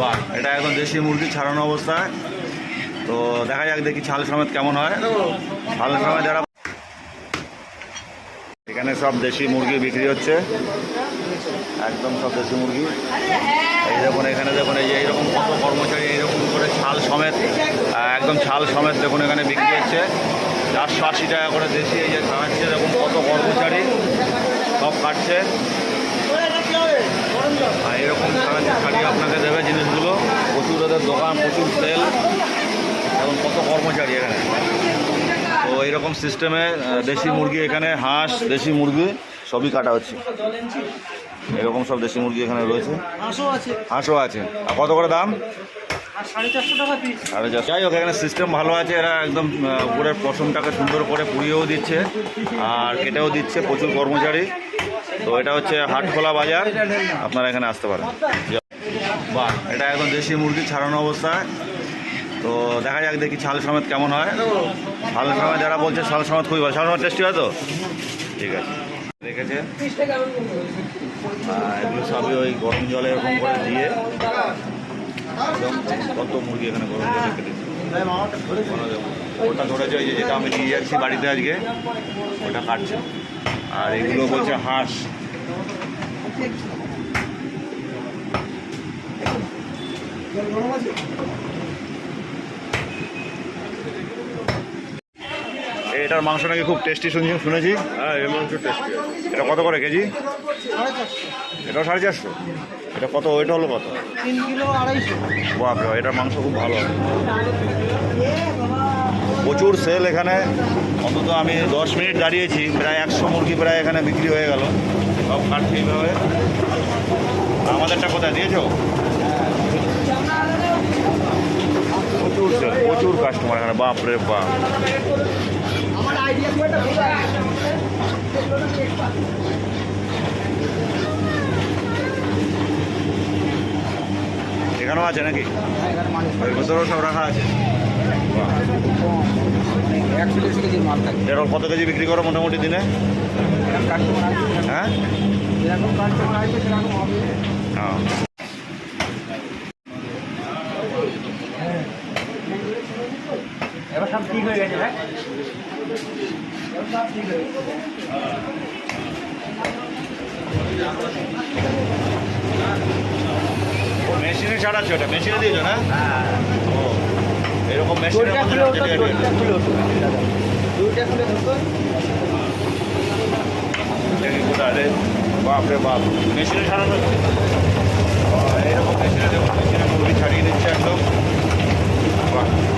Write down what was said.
বাহ, এটা এখন দেশি মুরগি ছাড়ানো অবস্থায়। তো দেখা যাক দেখি ছাল সমেত কেমন হয়। ছাল সমেত যারা এখানে সব দেশি মুরগি বিক্রি হচ্ছে। একদম সব দেশি মুরগি। এই দেখুন, এখানে দেখুন, এই যে এইরকম কত কর্মচারী এইরকম করে ছাল সমেত একদম ছাল সমেত দেখুন, এখানে বিক্রি হচ্ছে। চারশো আশি টাকা করে দেশি, এই যে কাটছে দেখুন কত কর্মচারী সব কাটছে আর এরকম ছাড়া ছাড়িয়ে আপনাকে দেবে জিনিসগুলো প্রচুর ওদের দোকান প্রচুর সেল এবং কত কর্মচারী এখানে এইরকম সিস্টেমে দেশি মুরগি এখানে হাঁস দেশি মুরগি সবই কাটা হচ্ছে। এরকম সব দেশি মুরগি এখানে রয়েছে। হাঁসও আছে। আর কত করে দাম? আর যাই হোক এখানে সিস্টেম ভালো আছে। এরা একদম উপরের পশমটাকে সুন্দর করে পুড়িয়েও দিচ্ছে আর কেটেও দিচ্ছে প্রচুর কর্মচারী। তো এটা হচ্ছে হাটখোলা বাজার। আপনারা এখানে আসতে পারেন। বাহ এটা একদম দেশি মুরগি ছাড়ানো অবস্থায়। তো দেখা যাক দেখি ছাল সমেত কেমন হয়। ছাল সমেত যারা বলছে ছাল সমেত খুবই ভালো। ছাল সমেত টেস্টি হয় তো? ঠিক আছে। রেখেছে এগুলো সবই ওই গরম জলে এরকম করে দিয়ে একদম কত মুরগি এখানে গরম জলে কেটেছে। ওটা ধরেছে ওই যেটা আমি নিয়ে যাচ্ছি বাড়িতে আজকে, ওটা কাটছে। আর এগুলো বলছে হাঁস। এটার মাংস নাকি খুব টেস্টি শুনছি শুনেছি। হ্যাঁ এই মাংস টেস্টি এটা কত করে কেজি? এটাও সাড়ে চারশো। এটা কত ওইটা হলো কত? বাপরে বাপ, এটার মাংস খুব ভালো। প্রচুর সেল এখানে। অন্তত আমি দশ মিনিট দাঁড়িয়েছি প্রায় একশো মুরগি প্রায় এখানে বিক্রি হয়ে গেল। সব কাটছে এইভাবে। আমাদেরটা কোথায় দিয়েছ? প্রচুর সেল প্রচুর কাস্টমার এখানে বাপরে বাপ। এখানেও আছে নাকি? ওই ভেতরেও সব রাখা আছে। এরকম কত কেজি বিক্রি করো মোটামুটি দিনে? হ্যাঁ। এবার সব ঠিক হয়ে গেছে হ্যাঁ? সব ঠিক মেশিনে ছাড়াচ্ছ ওটা মেশিনে দিয়েছ না? এরকম মেশিনের দুইটা বাপরে বাপ। মেশিনে ছাড়ানো এরকম মেশিনে দেখো মেশিনে ছাড়িয়ে দিচ্ছে একদম। বাহ।